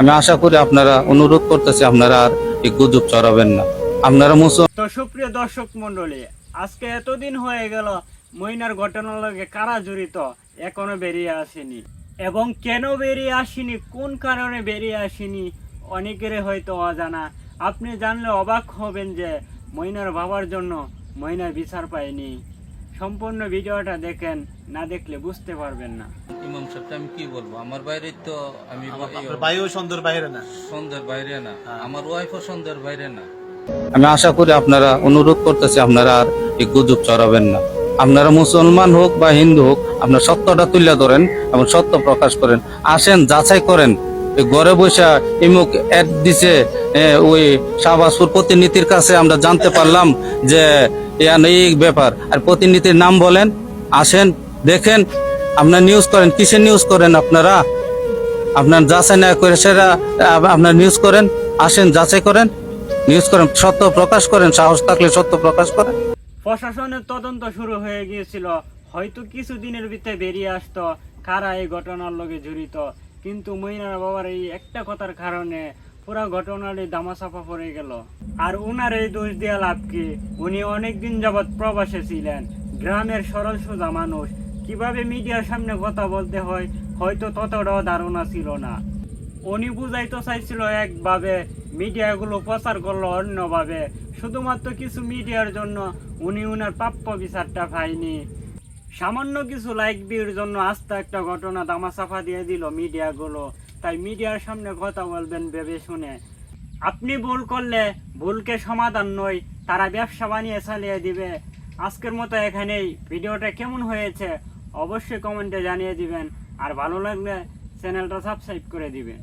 আমি আশা করি আপনারা অনুরোধ করতেছি, আপনারা আর এই গুজব চড়াবেন না। আপনারা মুসলমান তো সুপ্রিয় দর্শক মন্ডলী আজকে এতদিন হয়ে গেল, মইনার ঘটনার লগে কারা জড়িত, এখনও বেরিয়ে আসেনি। এবং কেন বেরিয়ে আসেনি, কোন কারণে বেরিয়ে আসেনি, অনেকের হয়তো অজানা। আপনি জানলে অবাক হবেন যে মইনার বাবার জন্য মইনার বিচার পায়নি। সম্পূর্ণ ভিডিওটা দেখেন না দেখলে বুঝতে পারবেন না। ইমাম সাহেবটা আমি কি বলব? আমার বাইরে তো আমি আপনার ভাইও সুন্দর বাইরে না? সন্ধ্যের বাইরে না। আমার ওয়াইফও সুন্দর বাইরে না। আমি আশা করি আপনারা অনুরোধ করতেছি আপনারা আর এই গুজব চড়াবেন না। আপনারা মুসলমান হোক বা হিন্দু হোক আপনার সত্যটা তুলে ধরেন এবং সত্য প্রকাশ করেন। আসেন যাচাই করেন। এই ঘরে বসে ইমুক অ্যাড দিছে ওই শাহবাজপুর প্রতিনিধির কাছে আমরা জানতে পারলাম যে ইয়ান এই ব্যাপার। আর প্রতিনিধির নাম বলেন, আসেন, দেখেন, আপনার নিউজ করেন, কিসের নিউজ করেন আপনারা? আপনার যাচাই না করে আপ- আপনার নিউজ করেন, আসেন, যাচাই করেন নিউজ করেন, সত্য প্রকাশ করেন, সাহস থাকলে সত্য প্রকাশ করেন। প্রশাসনের তদন্ত শুরু হয়ে গিয়েছিল। হয়তো কিছু দিনের ভিতরে বেরিয়ে আসতো, কারা এই ঘটনার লগে জড়িত। কিন্তু মইনার বাবার এই একটা কথার কারণে পুরো ঘটনাটি দামাচাপা পড়ে গেল। আর উনার এই দোষ দেওয়া লাভ কি? উনি অনেকদিন যাবৎ প্রবাসে ছিলেন। গ্রামের সরল সোজা মানুষ। কীভাবে মিডিয়ার সামনে কথা বলতে হয়, হয়তো ততটাও ধারণা ছিল না। উনি বুঝাইতে চাইছিল একভাবে মিডিয়াগুলো প্রচার করল অন্যভাবে। শুধুমাত্র কিছু মিডিয়ার জন্য উনি উনার প্রাপ্য বিচারটা পায়নি। সামান্য কিছু লাইক ভিউর জন্য আস্তে একটা ঘটনা দামাচাপা দিয়ে দিল মিডিয়াগুলো। তাই মিডিয়ার সামনে কথা বলবেন ভেবে শুনে। আপনি ভুল করলে ভুলকে সমাধান নয়, তারা ব্যবসা বানিয়ে চালিয়ে দিবে। আজকের মতো এখানেই ভিডিওটা কেমন হয়েছে অবশ্যই কমেন্টে জানিয়ে দিবেন। আর ভালো লাগলে চ্যানেলটা সাবস্ক্রাইব করে দিবেন।